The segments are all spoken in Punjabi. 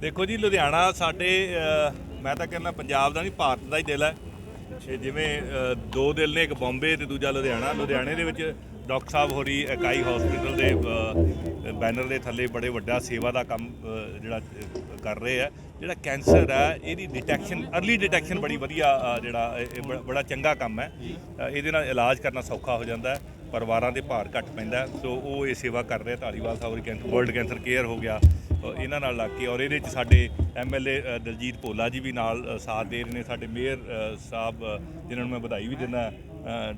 ਦੇਖੋ ਜੀ, ਲੁਧਿਆਣਾ ਸਾਡੇ ਮੈਂ ਤਾਂ ਕਹਿੰਦਾ ਪੰਜਾਬ ਦਾ ਨਹੀਂ, ਭਾਰਤ ਦਾ ਹੀ ਦਿਲ ਹੈ। ਜਿਵੇਂ ਦੋ ਦਿਲ ਨੇ, ਇੱਕ ਬੰਬੇ ਤੇ ਦੂਜਾ ਲੁਧਿਆਣਾ। ਲੁਧਿਆਣੇ ਦੇ ਵਿੱਚ ਡਾਕਟਰ ਸਾਹਿਬ ਹੋਰੀ ਇਕਾਈ ਹਸਪੀਟਲ ਦੇ ਬੈਨਰ ਦੇ ਥੱਲੇ ਬੜੇ ਵੱਡਾ ਸੇਵਾ ਦਾ ਕੰਮ ਜਿਹੜਾ ਕਰ ਰਹੇ ਆ। ਜਿਹੜਾ ਕੈਂਸਰ ਹੈ, ਇਹਦੀ ਡਿਟੈਕਸ਼ਨ अर्ਲੀ ਡਿਟੈਕਸ਼ਨ ਬੜੀ ਵਧੀਆ ਜਿਹੜਾ ਬੜਾ ਚੰਗਾ ਕੰਮ ਹੈ। ਇਹਦੇ ਨਾਲ ਇਲਾਜ ਕਰਨਾ ਸੌਖਾ ਹੋ ਜਾਂਦਾ ਹੈ। ਪਰਿਵਾਰਾਂ ਦੇ ਭਾਰ ਘੱਟ ਪੈਂਦਾ ਸੋ ਉਹ ਇਹ ਸੇਵਾ ਕਰ ਰਿਹਾ ਆ। Dhaliwal Sahib cancer world cancer care ਹੋ ਗਿਆ। ਇਹਨਾਂ ਨਾਲ ਲੱਗ ਕੇ ਔਰ ਇਹਦੇ 'ਚ ਸਾਡੇ ਐਮਐਲਏ ਦਲਜੀਤ ਭੋਲਾ ਜੀ ਵੀ ਨਾਲ ਸਾਥ ਦੇ ਰਹੇ ਨੇ। ਸਾਡੇ ਮੇਅਰ ਸਾਹਿਬ ਜਿਨ੍ਹਾਂ ਨੂੰ ਮੈਂ ਵਧਾਈ ਵੀ ਦਿੰਦਾ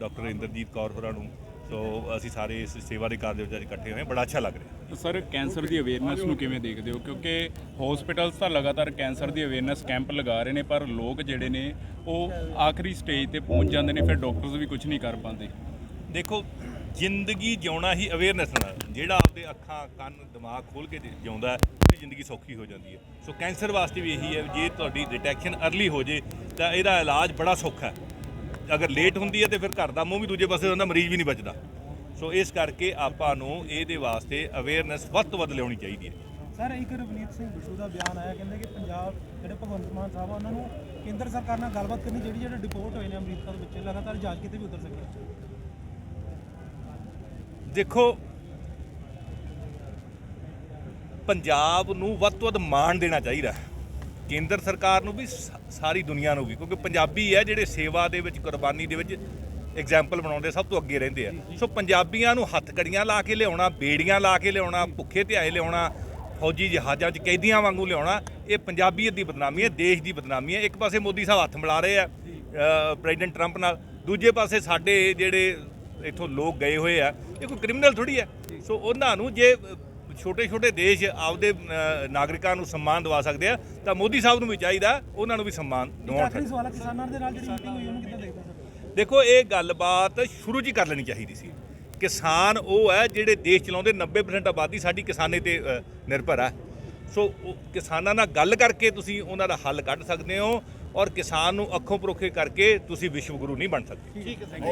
ਡਾਕਟਰ ਇੰਦਰਜੀਤ ਕੌਰ ਹੋਰਾਂ ਨੂੰ। ਸੋ ਅਸੀਂ ਸਾਰੇ ਇਸ ਸੇਵਾ ਦੇ ਕਾਰਜ ਵਿੱਚ ਅੱਜ ਇਕੱਠੇ ਹੋਏ ਹਾਂ। ਬੜਾ ਅੱਛਾ ਲੱਗ ਰਿਹਾ। ਸਰ, ਕੈਂਸਰ ਦੀ ਅਵੇਅਰਨੈਸ ਨੂੰ ਕਿਵੇਂ ਦੇਖਦੇ ਹੋ? ਕਿਉਂਕਿ ਹਸਪੀਟਲਸ ਤਾਂ ਲਗਾਤਾਰ ਕੈਂਸਰ ਦੀ ਅਵੇਅਰਨੈਸ ਕੈਂਪ ਲਗਾ ਰਹੇ ਨੇ, ਪਰ ਲੋਕ ਜਿਹੜੇ ਨੇ, ਉਹ ਆਖਰੀ ਸਟੇਜ ਤੇ ਪਹੁੰਚ ਜਾਂਦੇ ਨੇ, ਫਿਰ ਡਾਕਟਰਸ ਵੀ ਕੁਝ ਨਹੀਂ ਕਰ ਪਾਉਂਦੇ। ਦੇਖੋ ਜ਼ਿੰਦਗੀ ਜਿਉਣਾ ਹੀ ਅਵੇਅਰਨੈਸ ਨਾਲ ਜਿਹੜਾ ਆਪਦੇ ਅੱਖਾਂ ਕੰਨ ਦਿਮਾਗ ਖੋਲ ਕੇ ਜਿਉਂਦਾ ਹੈ, ਉਹਦੀ ਜ਼ਿੰਦਗੀ ਸੌਖੀ ਹੋ ਜਾਂਦੀ ਹੈ। ਸੋ ਕੈਂਸਰ ਵਾਸਤੇ ਵੀ ਇਹੀ ਹੈ ਵੀ ਜੇ ਤੁਹਾਡੀ ਡਿਟੈਕਸ਼ਨ ਅਰਲੀ ਹੋ ਜੇ ਤਾਂ ਇਹਦਾ ਇਲਾਜ ਬੜਾ ਸੌਖਾ ਹੈ। ਅਗਰ ਲੇਟ ਹੁੰਦੀ ਹੈ ਤੇ ਫਿਰ ਘਰ ਦਾ ਮੂੰਹ ਵੀ ਦੂਜੇ ਪਾਸੇ ਹੁੰਦਾ ਮਰੀਜ਼ ਵੀ ਨਹੀਂ ਬਚਦਾ। ਸੋ ਇਸ ਕਰਕੇ ਆਪਾਂ ਨੂੰ ਇਹਦੇ ਵਾਸਤੇ ਅਵੇਅਰਨੈਸ ਵੱਧ ਤੋਂ ਵੱਧ ਲਿਆਉਣੀ ਚਾਹੀਦੀ ਹੈ। ਸਰ ਇੱਕ ਰਵਨੀਤ ਸਿੰਘ ਬਿਸ਼ੂ ਦਾ ਬਿਆਨ ਆਇਆ ਕਹਿੰਦੇ ਕਿ ਪੰਜਾਬ ਜਿਹੜੇ ਭਗਵੰਤ ਮਾਨ ਸਾਹਿਬ ਆ ਉਹਨਾਂ ਨੂੰ ਕੇਂਦਰ ਸਰਕਾਰ ਨਾਲ ਗੱਲਬਾਤ ਕਰਨੀ ਜਿਹੜੀ ਜਿਹੜੇ ਡਿਪੋਰਟ ਹੋਏ ਨੇ ਅਮਰੀਕਾ ਦੇ ਬੱਚੇ ਲਗਾਤਾਰ ਜਾਂਚ ਕਿਤੇ ਵੀ ਉਤਰ ਸਕੇ। ਦੇਖੋ, ਪੰਜਾਬ ਨੂੰ ਵੱਧ ਤੋਂ ਵੱਧ ਮਾਣ ਦੇਣਾ ਚਾਹੀਦਾ ਕੇਂਦਰ ਸਰਕਾਰ ਨੂੰ ਵੀ ਸਾਰੀ ਦੁਨੀਆ ਨੂੰ ਵੀ, ਕਿਉਂਕਿ ਪੰਜਾਬੀ ਹੈ ਜਿਹੜੇ ਸੇਵਾ ਦੇ ਵਿੱਚ, ਕੁਰਬਾਨੀ ਦੇ ਵਿੱਚ ਐਗਜ਼ਾਮਪਲ ਬਣਾਉਂਦੇ ਸਭ ਤੋਂ ਅੱਗੇ ਰਹਿੰਦੇ ਆ। ਸੋ ਪੰਜਾਬੀਆਂ ਨੂੰ ਹੱਥ ਕੜੀਆਂ ਲਾ ਕੇ ਲਿਆਉਣਾ, ਬੇੜੀਆਂ ਲਾ ਕੇ ਲਿਆਉਣਾ, ਭੁੱਖੇ ਧਿਆਏ ਲਿਆਉਣਾ, ਫੌਜੀ ਜਹਾਜ਼ਾਂ 'ਚ ਕੈਦੀਆਂ ਵਾਂਗੂ ਲਿਆਉਣਾ, ਇਹ ਪੰਜਾਬੀਅਤ ਦੀ ਬਦਨਾਮੀ ਹੈ, ਦੇਸ਼ ਦੀ ਬਦਨਾਮੀ ਹੈ। ਇੱਕ ਪਾਸੇ ਮੋਦੀ ਸਾਹਿਬ ਹੱਥ ਮਿਲਾ ਰਹੇ ਆ ਪ੍ਰੈਜ਼ੀਡੈਂਟ ਟਰੰਪ ਨਾਲ, ਦੂਜੇ ਪਾਸੇ ਸਾਡੇ ਜਿਹੜੇ ਇੱਥੋਂ ਲੋਕ ਗਏ ਹੋਏ ਆ ਇਹ ਕੋਈ ਕ੍ਰਿਮੀਨਲ ਥੋੜੀ ਹੈ ਸੋ ਉਹਨਾਂ ਨੂੰ ਜੇ ਛੋਟੇ ਛੋਟੇ ਦੇਸ਼ ਆਪਦੇ ਨਾਗਰਿਕਾਂ ਨੂੰ ਸਨਮਾਨ ਦਿਵਾ ਸਕਦੇ ਆ ਤਾਂ ਮੋਦੀ ਸਾਹਿਬ ਨੂੰ ਵੀ ਚਾਹੀਦਾ ਉਹਨਾਂ ਨੂੰ ਵੀ ਸਨਮਾਨ ਦਿਵਾਉਣਾ ਆਖਰੀ ਸਵਾਲ ਹੈ ਕਿਸਾਨਾਂ ਦੇ ਨਾਲ ਜਿਹੜੀ ਮੀਟਿੰਗ ਹੋਈ ਉਹਨੂੰ ਕਿੱਦਾਂ ਦੇਖਦੇ ਸਰ? ਦੇਖੋ ਇਹ ਗੱਲਬਾਤ ਸ਼ੁਰੂ ਹੀ ਕਰ ਲੈਣੀ ਚਾਹੀਦੀ ਸੀ। ਕਿਸਾਨ ਉਹ ਹੈ ਜਿਹੜੇ ਦੇਸ਼ ਚਲਾਉਂਦੇ 90% ਆਬਾਦੀ ਸਾਡੀ ਕਿਸਾਨੇ ਤੇ ਨਿਰਭਰ ਹੈ ਸੋ ਕਿਸਾਨਾਂ ਨਾਲ ਗੱਲ ਕਰਕੇ ਤੁਸੀਂ ਉਹਨਾਂ ਦਾ ਹੱਲ ਕੱਢ ਸਕਦੇ ਹੋ ਔਰ ਕਿਸਾਨ ਨੂੰ ਅੱਖੋਂ ਪਰੋਖੇ ਕਰਕੇ ਤੁਸੀਂ ਵਿਸ਼ਵ ਗੁਰੂ ਨਹੀਂ ਬਣ ਸਕਦੇ।